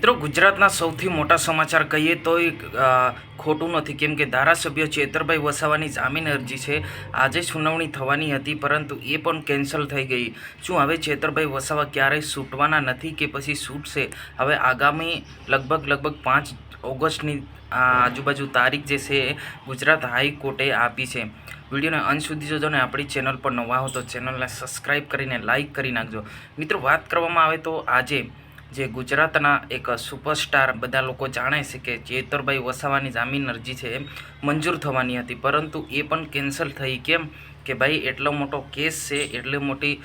મિત્રો, ગુજરાતના સૌથી મોટા સમાચાર કહીએ તો એ ખોટું નથી. કેમ કે ધારાસભ્ય ચેતરભાઈ વસાવાની જામીન અરજી છે. આજે સુનાવણી થવાની હતી, પરંતુ એ પણ કેન્સલ થઈ ગઈ. શું હવે ચેતરભાઈ વસાવા ક્યારેય છૂટવાના નથી કે પછી છૂટશે હવે આગામી લગભગ લગભગ પાંચ ઓગસ્ટની આજુબાજુ તારીખ જે છે ગુજરાત હાઈકોર્ટે આપી છે. વિડીયોને અંત સુધી જોજો ને આપણી ચેનલ પર નવા હો તો ચેનલને સબસ્ક્રાઈબ કરીને લાઈક કરી નાખજો. મિત્રો, વાત કરવામાં આવે તો આજે જે ગુજરાતના એક સુપરસ્ટાર બધા લોકો જાણે છે કે ચેતરભાઈ વસાવાની જામીન અરજી છે એ મંજૂર થવાની હતી. પરંતુ એ પણ કેન્સલ થઈ કેમ? કે ભાઈ એટલો મોટો કેસ છે, એટલી મોટી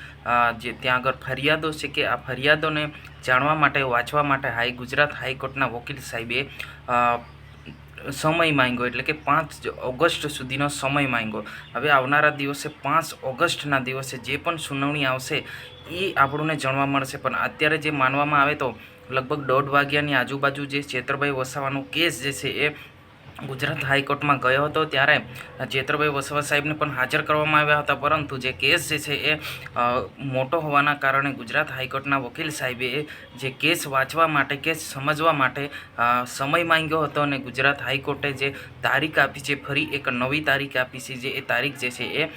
જે ત્યાં આગળ ફરિયાદો છે કે આ ફરિયાદોને જાણવા માટે, વાંચવા માટે હાઈ ગુજરાત હાઈકોર્ટના વકીલ સાહેબે સમય માંગ્યો, એટલે કે પાંચ ઓગસ્ટ સુધીનો સમય માંગ્યો. હવે આવનારા દિવસે પાંચ ઓગસ્ટના દિવસે જે પણ સુનાવણી આવશે, એ આપણને જાણવા મળશે. પણ અત્યારે જે માનવામાં આવે તો, લગભગ દોઢ વાગ્યાની આજુબાજુ જે છેતરભાઈ વસાવાનો કેસ જે છે એ ગુજરાત હાઈકોર્ટમાં ગયો હતો ત્યારે ચેતરભાઈ વસવા સાહેબને પણ હાજર કરવામાં આવ્યા હતા, પરંતુ જે કેસ જે છે એ મોટો હોવાના કારણે ગુજરાત હાઈકોર્ટના વકીલ સાહેબે જે કેસ વાંચવા માટે, કેસ સમજવા માટે સમય માંગ્યો હતો અને ગુજરાત હાઈકોર્ટે જે તારીખ આપી છે, ફરી એક નવી તારીખ આપી છે, જે એ તારીખ જે છે એ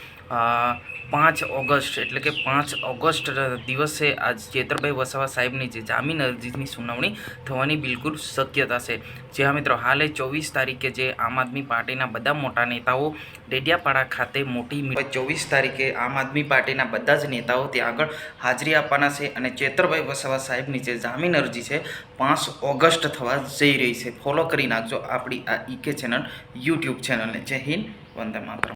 પાંચ ઓગસ્ટ, એટલે કે પાંચ ઓગસ્ટ દિવસે આજ ચેતરભાઈ વસાવા સાહેબની જે જામીન અરજીની સુનાવણી થવાની બિલકુલ શક્યતા છે. જે હા મિત્રો હાલે ચોવીસ તારીખે જે આમ આદમી પાર્ટીના બધા મોટા નેતાઓ ડેડિયાપાડા ખાતે મોટી ચોવીસ તારીખે આમ આદમી પાર્ટીના બધા જ નેતાઓ ત્યાં આગળ હાજરી આપવાના છે અને ચેતરભાઈ વસાવા સાહેબની જે જામીન અરજી છે પાંચ ઓગસ્ટ થવા જઈ રહી છે. ફોલો કરી નાખજો આપણી આ ઈકે ચેનલ, યુટ્યુબ ચેનલને. જય હિન્દ, વંદે માતરમ.